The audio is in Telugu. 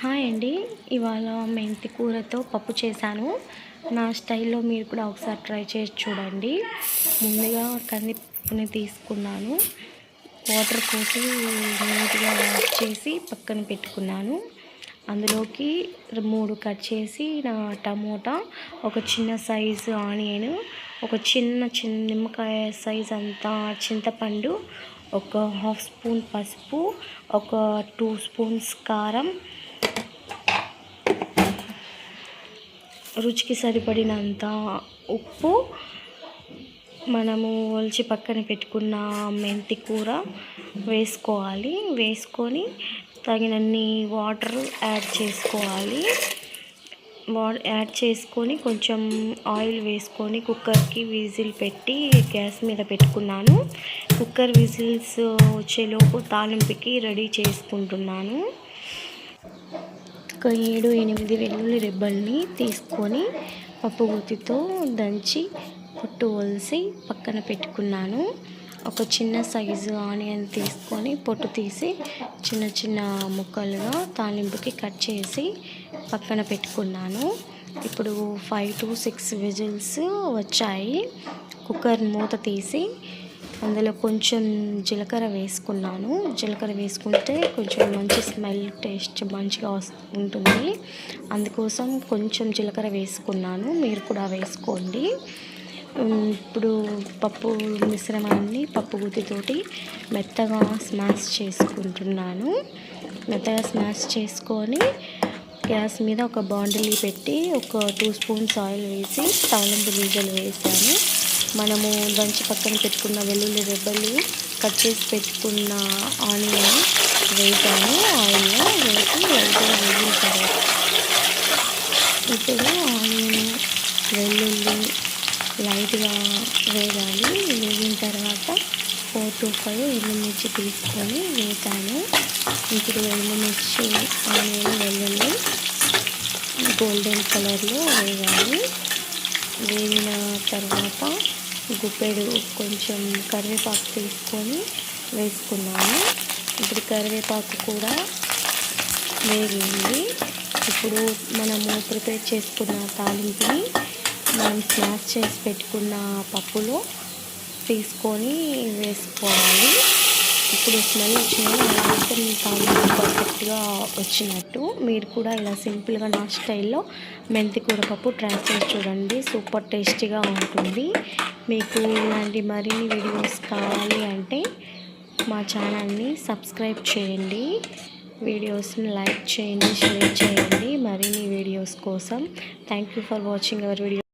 హాయ్ అండి. ఇవాళ మెంతి కూరతో పప్పు చేశాను. నా స్టైల్లో మీరు కూడా ఒకసారి ట్రై చేసి చూడండి. ముందుగా కందిపప్పుని తీసుకున్నాను. వాటర్ పోసి నీట్గా వాష్ చేసి పక్కన పెట్టుకున్నాను. అందులోకి మూడు కట్ చేసి నా టమోటా ఒక చిన్న సైజు ఆనియన్ ఒక చిన్న చిన్న నిమ్మకాయ సైజ్ అంతా చింతపండు ఒక హాఫ్ స్పూన్ పసుపు ఒక టూ స్పూన్స్ కారం రుచికి సరిపడినంత ఉప్పు. మనము ఒలిచి పక్కన పెట్టుకున్న మెంతి కూర వేసుకోవాలి. వేసుకొని తగినన్ని వాటర్ యాడ్ చేసుకోవాలి. వా యాడ్ చేసుకొని కొంచెం ఆయిల్ వేసుకొని కుక్కర్కి విజిల్ పెట్టి గ్యాస్ మీద పెట్టుకున్నాను. కుక్కర్ విజిల్స్ వచ్చేలోపు తాలింపుకి రెడీ చేసుకుంటున్నాను. ఒక ఏడు ఎనిమిది వెల్లుల్లి రెబ్బల్ని తీసుకొని పప్పు గుత్తితో దంచి పొట్టు ఒలిసి పక్కన పెట్టుకున్నాను. ఒక చిన్న సైజు ఆనియన్ తీసుకొని పొట్టు తీసి చిన్న చిన్న ముక్కలుగా తాలింపుకి కట్ చేసి పక్కన పెట్టుకున్నాను. ఇప్పుడు ఫైవ్ టు సిక్స్ విజిల్స్ వచ్చాయి. కుక్కర్ మూత తీసి అందులో కొంచెం జీలకర్ర వేసుకున్నాను. జీలకర్ర వేసుకుంటే కొంచెం మంచి స్మెల్ టేస్ట్ మంచిగా ఉంటుంది. అందుకోసం కొంచెం జీలకర్ర వేసుకున్నాను. మీరు కూడా వేసుకోండి. ఇప్పుడు పప్పు మిశ్రమాన్ని పప్పు గుత్తితోటి మెత్తగా స్మాష్ చేసుకుంటున్నాను. మెత్తగా స్మాష్ చేసుకొని గ్యాస్ మీద ఒక బాండిలీ పెట్టి ఒక టూ స్పూన్స్ ఆయిల్ వేసి తాలింపు గింజలు వేసాను. మనము దంచి పక్కన పెట్టుకున్న వెల్లుల్లి రెబ్బలు కట్ చేసి పెట్టుకున్న ఆనియన్ వేసాము ఆయిల్లో వేసి లైట్గా వేగిన తర్వాత ఇప్పుడు ఆనియన్ వెల్లుల్లి లైట్గా వేగాలి. వేగిన తర్వాత ఫోర్ టు ఫైవ్ ఎండుమిర్చి తీసుకొని వేసాను. ఇప్పుడు ఎండుమిర్చి ఆనియన్ వెల్లుల్లి గోల్డెన్ కలర్లో వేయాలి. వేగిన తర్వాత గుప్పెడు కొంచెం కరివేపాకు తీసుకొని వేసుకున్నాను. ఇప్పుడు కరివేపాకు కూడా వేగింది. ఇప్పుడు మనము ప్రిపేర్ చేసుకున్న తాలింపుని మనం స్మాష్ చేసి పెట్టుకున్న పప్పులో తీసుకొని వేసుకోవాలి. ఇప్పుడు స్మెల్ వచ్చిన మొత్తం పర్ఫెక్ట్గా వచ్చినట్టు. మీరు కూడా ఇలా సింపుల్గా నా స్టైల్లో మెంతి కూర పప్పు ట్రై చేసి చూడండి. సూపర్ టేస్టీగా ఉంటుంది. మీకు ఇలాంటి మరిన్ని వీడియోస్ కావాలి అంటే మా ఛానల్ని సబ్స్క్రైబ్ చేయండి. వీడియోస్ని లైక్ చేయండి షేర్ చేయండి. మరిన్ని వీడియోస్ కోసం. Thank you for watching our video